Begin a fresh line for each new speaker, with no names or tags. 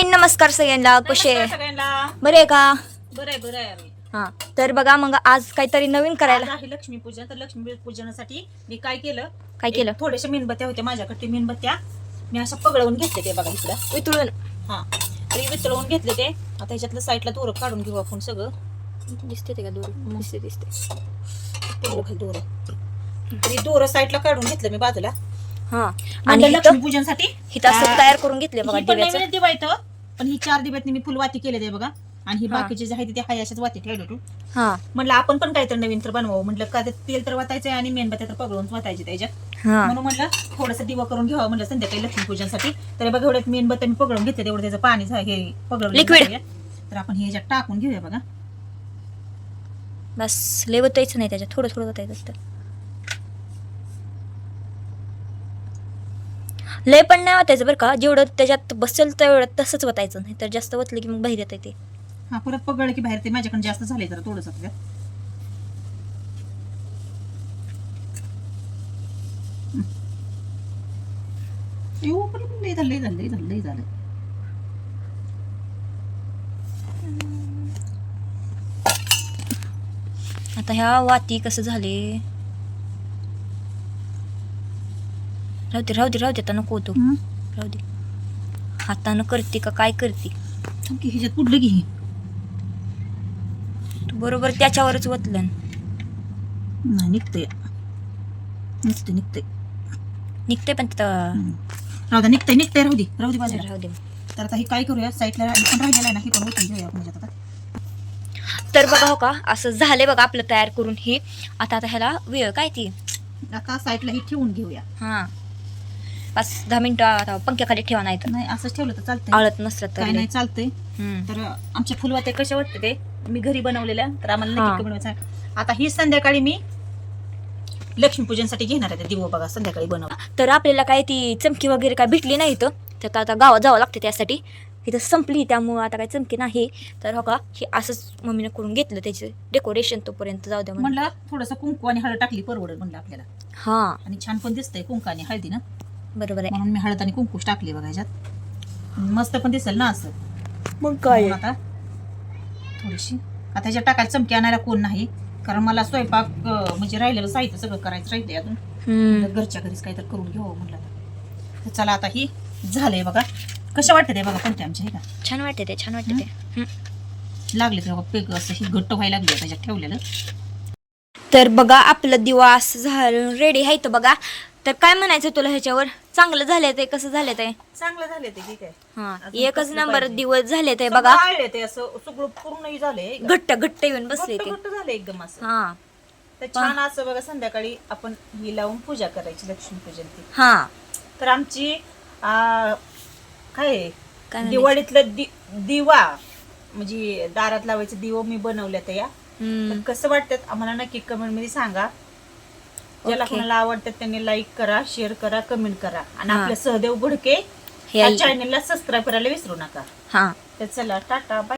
हाय नमस्कार सगळ्यांना. कसे
नमस्कार सगळ्यांना.
बरे आहे का?
बरं आहे बरं आहे आम्ही.
हा तर बघा मग आज काहीतरी नवीन
आज
करायला
आहे लक्ष्मी पूजन तर लक्ष्मी पूजनासाठी मी काय केलं?
काय केलं?
थोड्याशा मेणबत्त्या होत्या माझ्याकडे ते मेणबत्त्या. मी अशा पगळवून घेतले ते बघा इकडं.
वितळून.
हा. तरी वितळवून घेतले ते. आता ह्याच्यातलं साईडला दोरं काढून घेऊ आपण सगळं.
दिसते ते का दूर? दिसते दिसते.
खाली दोरं. तरी दोरं साईडला काढून घेतलं मी बाजूला.
हा.
आणि लक्ष्मी पूजनसाठी
हिथं असं तयार करून घेतले बघा
पण
दिव्याचं.
नवीनच दिवा येतं पण ही चार दिव्यातनी मी फुलवाती केले ते बघा. आणि ही
हा.
बाकीचे जे आहे ते हाय अशाच वाती ठेवलं तू
हा.
म्हटलं आपण पण काहीतरी नवीन तर बनवावं. म्हटलं का ते तेल तर वाटायचं आणि मेणबत्त्या तर पगळून वाटायचे त्याच्यात.
हा.
म्हणून म्हटलं थोडंसं दिवा करून घ्यावं म्हटलं संध्याकाळी लक्ष्मीपूजनसाठी. तर बघा एवढ्यात मेणबत्त्या मी पगळून घेते तेवढं त्याचं पाणी झा- हे पगळून
Liquid.
घेऊया. तर आपण हे ह्याच्यात टाकून घेऊया बघा.
बस लय वतायचं नाही त्याच्यात. थोडं थोडं वतायचं असतं. लय पण नाही वतायचं बरं का. जेवढं त्याच्यात बसेल तेवढं तसंच वतायचं नाही तर जास्त वतलं की मग बाहेर येतं ते.
हा परत पगळलं की बाहेर ते माझ्याकडे जास्त झाले तर थोडंच त्यात येऊ पण लय झालं लय झालं लय झालं लय झालं.
आता ह्या वाती कसं झाले? राहू दे राहू दे राहू दे आता नको तू
हं?
राहू दे. हातानं करते का काय करते?
थांब की ह्याच्यात पुढलं की हे.
तू बरोबर त्याच्यावरच वतलं
नाही निघतंय. निघते निघते
निघते पण तिथं.
राहू दे निघतंय निघतंय राहू दे राहू दे बाजूला.
राहू दे.
तर आता हे काय करूया साईडला पण राहिलेलं आहे ना हे पण ओतून घेऊया आपण ह्याच्यात आता.
तर बघा हो का असं झालंय बघा आपलं तयार करून हे. आता आता ह्याला वेळ काय ती?
आता साईडला हे ठेवून घेऊया.
हा. पाच दहा मिनिटं आता पंख्याखाली ठेवा नाही तर
नाही असंच ठेवलं तर चालतंय.
आळत नसलं तर.
काय. नाही चालतंय.
हम्म.
तर आमच्या फुलवात्या कशा वाटते ते? मी घरी बनवलेल्या तर आम्हाला
हा.
नक्की बनवायचं आहे. आता ही संध्याकाळी मी लक्ष्मीपूजनसाठी घेणार आहे ते दिवो बघा संध्याकाळी बनव.
तर आपल्याला काय ती चमकी वगैरे काय भेटली नाही इथं. तर आता गावात जावं लागते त्यासाठी. इथं संपली त्यामुळं आता काय चमकी नाही. तर हो का हे असंच मम्मीने करून घेतलं त्याचे डेकोरेशन तोपर्यंत जाऊ द्या म्हणून.
म्हणलं थोडंसं कुंकू आणि हळद टाकली परवडेल म्हणलं आपल्याला.
हा.
आणि छान पण दिसतंय कुंकू आणि हळदी ना
बरोबर आहे.
म्हणून मी हळद आणि कुंकूच टाकली बघा ह्याच्यात. मस्त पण दिसेल ना असं.
मग
म्हणून आता. थोडीशी. आता ह्याच्यात टाकायला चमकी आणायला कोण नाही. कारण मला स्वयंपाक अं, म्हणजे राहिलेलं साहित्य सगळं करायचं राहिलंय अजून.
हम्म.
तर घरच्या घरीच काहीतरी करून घेऊ म्हणलं आता. तर चला आता ही झालंय बघा. कशा वाटते ते बघा कोणते आमचे हे का?
छान वाटते ते छान वाटते ते. हम्म.
लागले ते बघा पेग असं ही घट्ट व्हायला लागली त्याच्यात ठेवलेलं.
तर बघा आपलं दिवा असं झालं रेडी आहे तर बघा. तर काय म्हणायचं तुला ह्याच्यावर? चांगलं झालंय ते कसं झालंय ते?
चांगलं झाले ते ठीक आहे.
हा
अजून
एकच
कसलं
नंबर
पाहिजे?
दिवस झाले ते बघा.
ते असं सगळं पूर्ण झाले
घट्ट घट्ट येऊन बसले ते.
झाले एकदम असं.
हा.
तर छान असं बघा संध्याकाळी आपण ही लावून पूजा करायची लक्ष्मी पूजनची
हा.
तर आमची आ, काय आहे?
काय म्हणायचं?
दिवाळीतलं दि दिवा म्हणजे दारात लावायचं दिवं मी बनवल्या त्या.
हम्म.
तर कसं वाटतात आम्हाला नक्की कमेंटमध्ये सांगा. ज्याला. कोणाला आवडतात त्यांनी लाईक करा शेअर करा कमेंट करा आणि. आपल्या सहदेव भडके
हे
या चॅनलला सबस्क्राईब करायला विसरू नका
हा
तर चला टाटा बाय